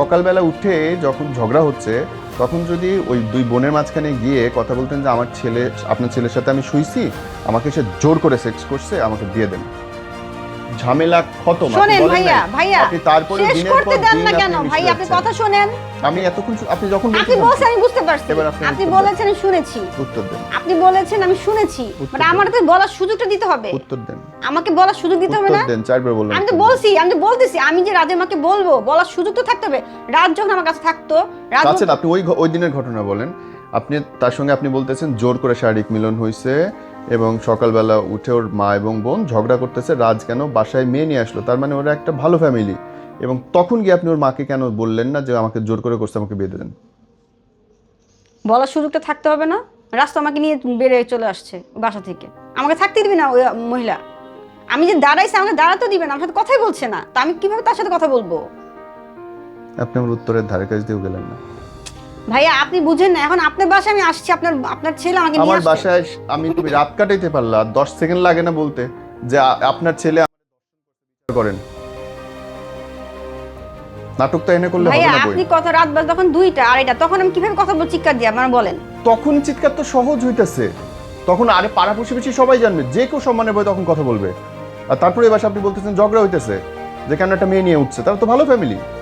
সকালবেলা উঠে যখন ঝগড়া হচ্ছে তখন যদি ওই দুই বোনের মাঝখানে গিয়ে কথা বলতেন যে আমার ছেলে আপনার ছেলের সাথে আমি শুইছি আমাকে সে জোর করে সেক্স করছে আমাকে দিয়ে দেন। ঝামেলা খতম শোনেন ভাইয়া ভাইয়া আপনি তারপরে দিনের পর দেন না কেন? ভাই আপনি কথা শোনেন। আমি এতক্ষণ আপনি যখন আপনি বলছেন আমি বুঝতে পারছি। আপনি। বলেছেন আমি শুনেছি। উত্তর দেন। আপনি বলেছেন আমি শুনেছি। But then. আমার তো বলার সুযোগটা দিতে হবে। উত্তর দেন। আমাকে বলার সুযোগ দিতে হবে না? দেন চারবার বললাম আমি তো বলছি আমি তো বলতেছি আমি যে রাজের মাকে বলব বলার সুযোগ তো থাকতে হবে। রাত যখন আমার কাছে থাকতো রাত আচ্ছা আপনি ওই ওই দিনের ঘটনা বলেন। আপনি তার সঙ্গে আপনি বলতেছেন জোর করে শারীরিক মিলন হয়েছে এবং সকালবেলা উঠে ওর মা এবং বোন ঝগড়া করতেছে রাজ কেন বাসায় মেয়ে নিয়ে আসলো? তার মানে ওরা একটা ভালো ফ্যামিলি এবং তখন গিয়ে আপনি ওর মাকে কেন বললেন না যে আমাকে জোর করে করছে আমাকে বিয়ে দেন? বলার সুযোগটা থাকতে হবে না। রাস্তা আমাকে নিয়ে বেড়ে চলে আসছে বাসা থেকে। আমাকে থাকতে দিবি না ওই মহিলা? আমি যে দাঁড়াইছি আমাকে দাঁড়াতে দিবেন আমার সাথে কথাই বলছে না। তা আমি কীভাবে তার সাথে কথা বলব? আপনি আমার উত্তরের ধারে কাছ দিয়েও গেলেন না। ভাইয়া আপনি বুঝেন না এখন আপনার বাসায় আমি আসছি আপনার আপনার ছেলে আমাকে নিয়ে আমার আসছে বাসায় আমি তুমি রাত কাটাইতে পারলা দশ সেকেন্ড লাগে না বলতে যে আ- আপনার ছেলে আমাকে করেন। নাটকটা এনে করলে হবে ভাইয়া না বই। আপনি কথা রাত বাজ তখন দুইটা আড়াইটা তখন আমি কীভাবে কথা বলছি চিৎকার দিয়ে আমার বলেন। তখন চিৎকার তো সহজ হইতেছে। তখন আরে পাড়া প্রতিবেশী সবাই জানবে যে কেউ সম্মানের বই তখন কথা বলবে। আর তারপরে এবার আপনি বলতেছেন ঝগড়া হইতেছে, যে কেন একটা মেয়ে নিয়ে উঠছে? তারা তো ভালো ফ্যামিলি